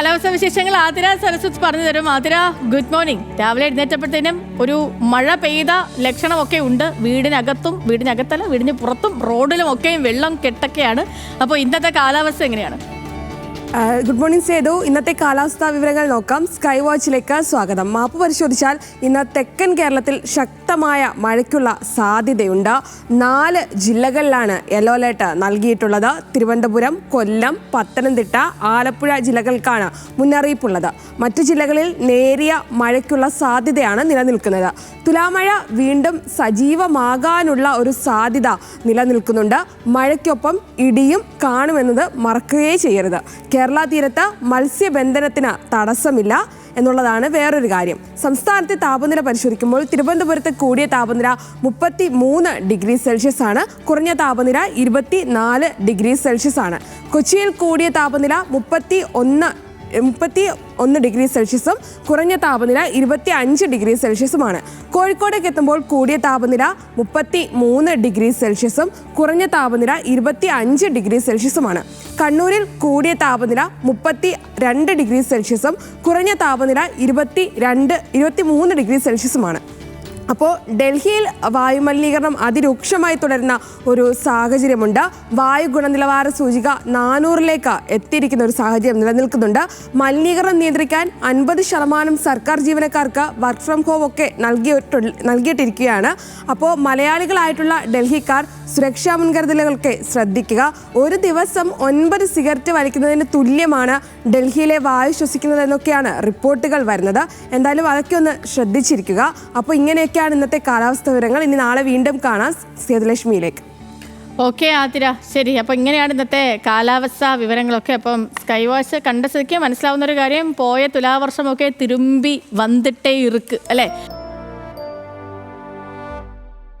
കാലാവസ്ഥ വിശേഷങ്ങൾ ആതിര സരസ്വത് പറഞ്ഞു തരും. ആതിര ഗുഡ് മോർണിംഗ് രാവിലെ എഴുന്നേറ്റപ്പോഴത്തേനും ഒരു മഴ പെയ്ത ലക്ഷണമൊക്കെ ഉണ്ട്. വീടിനകത്തും വീടിനകത്തല്ല വീടിന് പുറത്തും റോഡിലും ഒക്കെയും വെള്ളം കെട്ടൊക്കെയാണ്. അപ്പോൾ ഇന്നത്തെ കാലാവസ്ഥ എങ്ങനെയാണ്? Good morning Sethu. ഇന്നത്തെ കാലാവസ്ഥാ വിവരങ്ങൾ നോക്കാം. സ്കൈ വാച്ചിലേക്ക് സ്വാഗതം. മാപ്പ് പരിശോധിച്ചാൽ ഇന്ന് തെക്കൻ കേരളത്തിൽ ശക്തമായ മഴയ്ക്കുള്ള സാധ്യതയുണ്ട്. നാല് ജില്ലകളിലാണ് യെല്ലോ അലേർട്ട് നൽകിയിട്ടുള്ളത്. തിരുവനന്തപുരം കൊല്ലം പത്തനംതിട്ട ആലപ്പുഴ ജില്ലകൾക്കാണ് മുന്നറിയിപ്പുള്ളത്. മറ്റു ജില്ലകളിൽ നേരിയ മഴയ്ക്കുള്ള സാധ്യതയാണ് നിലനിൽക്കുന്നത്. തുലാമഴ വീണ്ടും സജീവമാകാനുള്ള ഒരു സാധ്യത നിലനിൽക്കുന്നുണ്ട്. മഴയ്ക്കൊപ്പം ഇടിയും കാണുമെന്നത് മറക്കുകയേ ചെയ്യരുത്. കേരള തീരത്ത് മത്സ്യബന്ധനത്തിന് തടസ്സമില്ല എന്നുള്ളതാണ് വേറൊരു കാര്യം. സംസ്ഥാനത്തെ താപനില പരിശോധിക്കുമ്പോൾ തിരുവനന്തപുരത്ത് കൂടിയ താപനില മുപ്പത്തി മൂന്ന് ഡിഗ്രി സെൽഷ്യസ് ആണ്. കുറഞ്ഞ താപനില ഇരുപത്തി നാല് ഡിഗ്രി സെൽഷ്യസ് ആണ്. കൊച്ചിയിൽ കൂടിയ താപനില മുപ്പത്തി ഒന്ന് മുപ്പത്തി ഒന്ന് ഡിഗ്രി സെൽഷ്യസും കുറഞ്ഞ താപനില ഇരുപത്തി അഞ്ച് ഡിഗ്രി സെൽഷ്യസുമാണ്. കോഴിക്കോടേക്ക് എത്തുമ്പോൾ കൂടിയ താപനില മുപ്പത്തി മൂന്ന് ഡിഗ്രി സെൽഷ്യസും കുറഞ്ഞ താപനില ഇരുപത്തി അഞ്ച് ഡിഗ്രി സെൽഷ്യസുമാണ്. കണ്ണൂരിൽ കൂടിയ താപനില മുപ്പത്തി രണ്ട് ഡിഗ്രി സെൽഷ്യസും കുറഞ്ഞ താപനില ഇരുപത്തി രണ്ട് ഇരുപത്തി മൂന്ന് ഡിഗ്രി സെൽഷ്യസുമാണ്. അപ്പോൾ ഡൽഹിയിൽ വായുമലിനീകരണം അതിരൂക്ഷമായി തുടരുന്ന ഒരു സാഹചര്യമുണ്ട്. വായു ഗുണനിലവാര സൂചിക നാനൂറിലേക്ക് എത്തിയിരിക്കുന്ന ഒരു സാഹചര്യം നിലനിൽക്കുന്നുണ്ട്. മലിനീകരണം നിയന്ത്രിക്കാൻ അൻപത് ശതമാനം സർക്കാർ ജീവനക്കാർക്ക് വർക്ക് ഫ്രം ഹോം ഒക്കെ നൽകിയിട്ടു നൽകിയിട്ടിരിക്കുകയാണ്. അപ്പോൾ മലയാളികളായിട്ടുള്ള ഡൽഹിക്കാർ സുരക്ഷാ മുൻകരുതലുകളൊക്കെ ശ്രദ്ധിക്കുക. ഒരു ദിവസം ഒൻപത് സിഗരറ്റ് വലിക്കുന്നതിന് തുല്യമാണ് ഡൽഹിയിലെ വായു ശ്വസിക്കുന്നതെന്നൊക്കെയാണ് റിപ്പോർട്ടുകൾ വരുന്നത്. എന്തായാലും അതൊക്കെ ഒന്ന് ശ്രദ്ധിച്ചിരിക്കുക. അപ്പോൾ ഇങ്ങനെയൊക്കെയാണ് ഇന്നത്തെ കാലാവസ്ഥ വിവരങ്ങൾ. ഇനി നാളെ വീണ്ടും കാണാം സേതുലക്ഷ്മിയിലേക്ക്. ഓക്കെ ആതിര. ശരി. അപ്പോൾ ഇങ്ങനെയാണ് ഇന്നത്തെ കാലാവസ്ഥ വിവരങ്ങളൊക്കെ. അപ്പം സ്കൈ വാച്ച് കണ്ട സ്ഥിതിക്ക് മനസ്സിലാവുന്ന ഒരു കാര്യം പോയ തുലാവർഷമൊക്കെ തിരുമ്പി വന്നിട്ടേ ഇറുക്ക് അല്ലേ?